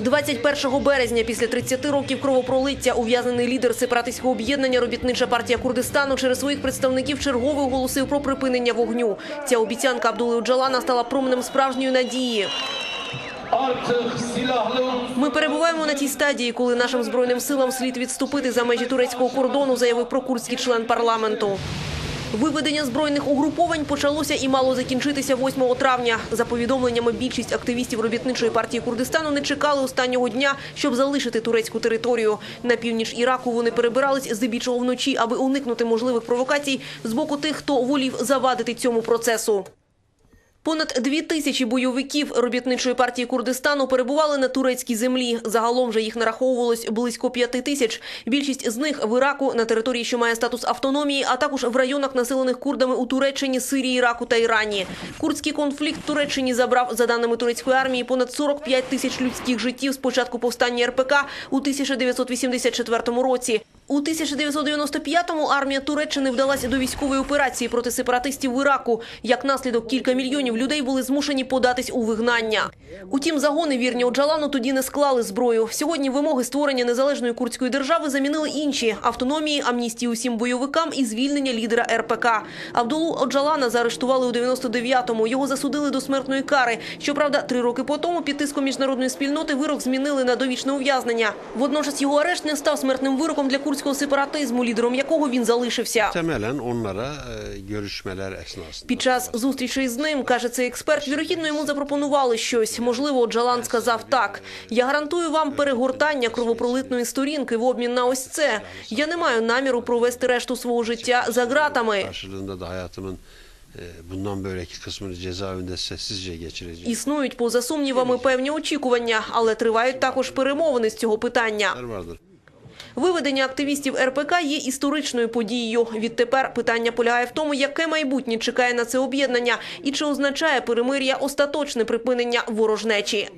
21 березня, після 30 років кровопролиття, ув'язнений лідер сепаратистського об'єднання Робітнича партія Курдистану через своїх представників чергово оголосив про припинення вогню. Ця обіцянка Абдули Оджалана стала променем справжньої надії. Ми перебуваємо на тій стадії, коли нашим збройним силам слід відступити за межі турецького кордону, заявив прокурський член парламенту. Виведення збройних угруповань почалося і мало закінчитися 8 травня. За повідомленнями, більшість активістів робітничої партії Курдистану не чекали останнього дня, щоб залишити турецьку територію. На північ Іраку вони перебирались здебільшого вночі, аби уникнути можливих провокацій з боку тих, хто волів завадити цьому процесу. Понад дві тисячі бойовиків робітничої партії Курдистану перебували на турецькій землі. Загалом же їх нараховувалось близько п'яти тисяч. Більшість з них в Іраку на території, що має статус автономії, а також в районах, населених курдами у Туреччині, Сирії, Іраку та Ірані. Курдський конфлікт Туреччині забрав, за даними турецької армії, понад 45 тисяч людських життів з початку повстання РПК у 1984 році. У 1995-му армія Туреччини вдалася до військової операції проти сепаратистів в Іраку. Як наслідок, кілька мільйонів людей були змушені податись у вигнання. Утім, загони вірні Оджалану тоді не склали зброю. Сьогодні вимоги створення незалежної курдської держави замінили інші – автономії, амністії усім бойовикам і звільнення лідера РПК. Абдулу Оджалана заарештували у 99-му. Його засудили до смертної кари. Щоправда, три роки по тому під тиском міжнародної спільноти вирок змінили на довічне ув'язнення. Водночас його арешт не став смертним вироком для курдського сепаратизму, лідером якого він залишився. Esnasında. Під час зустрічей з ним, каже цей експерт, вірогідно йому запропонували щось. Можливо, Джалан сказав так. «Я гарантую вам перегортання кровопролитної сторінки в обмін на ось це. Я не маю наміру провести решту свого життя за ґратами». Bundan böyleki kısmını cezaevinde sessizce geçireceğim. Існують, поза сумнівами, певні очікування, але тривають також перемовини з цього питання. Виведення активістів РПК є історичною подією. Відтепер питання полягає в тому, яке майбутнє чекає на це об'єднання і чи означає перемир'я остаточне припинення ворожнечі.